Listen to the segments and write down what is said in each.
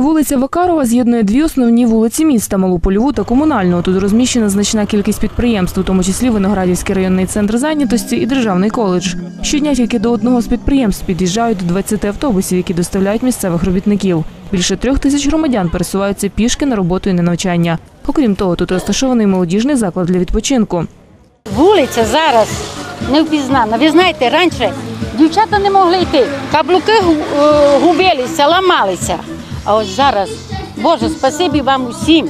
Вулиця Вакарова з'єднує дві основні вулиці міста Малу Польову та комунальну. Тут розміщена значна кількість підприємств, у тому числі Виноградівський районний центр зайнятості і державний коледж. Щодня тільки до одного з підприємств під'їжджають до 20 автобусів, які доставляють місцевих робітників. Більше трьох тисяч громадян пересуваються пішки на роботу і на навчання. Окрім того, тут розташований молодіжний заклад для відпочинку. Вулиця зараз не впізнана. Ви знаєте, раніше дівчата не могли йти, каблуки е, губилися, ламалися. А ось зараз, Боже, спасибі вам усім.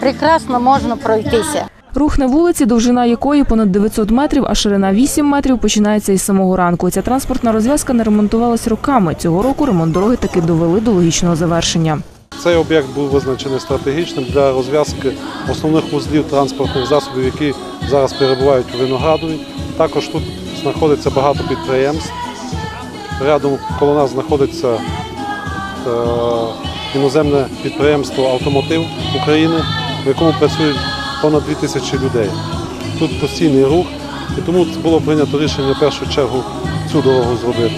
Прекрасно можна пройтися. Рух на вулиці, довжина якої понад 900 метрів, а ширина 8 метрів, починається із самого ранку. Ця транспортна розв'язка не ремонтувалась роками. Цього року ремонт дороги таки довели до логічного завершення. Цей об'єкт був визначений стратегічним для розв'язки основних вузлів транспортних засобів, які зараз перебувають у Виноградові. Також тут знаходиться багато підприємств. Рядом коло нас знаходиться іноземне підприємство Автомотив України, в якому працюють понад 2 тисячі людей. Тут постійний рух, і тому було прийнято рішення в першу чергу цю дорогу зробити.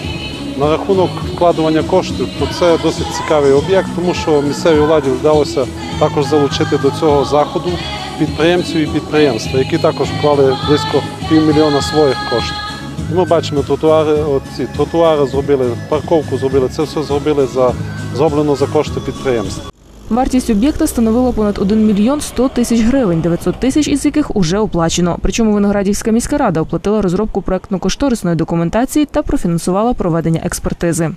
На рахунок вкладування коштів, то це досить цікавий об'єкт, тому що місцевій владі вдалося також залучити до цього заходу підприємців і підприємства, які також вклали близько півмільйона своїх коштів. Ми бачимо тротуари, оці тротуари зробили, парковку зробили. Це все зробили за зроблено за кошти підприємств. Вартість об'єкта становила понад 1 мільйон 100 тисяч гривень, 900 тисяч із яких уже оплачено. Причому Виноградівська міська рада оплатила розробку проектно-кошторисної документації та профінансувала проведення експертизи.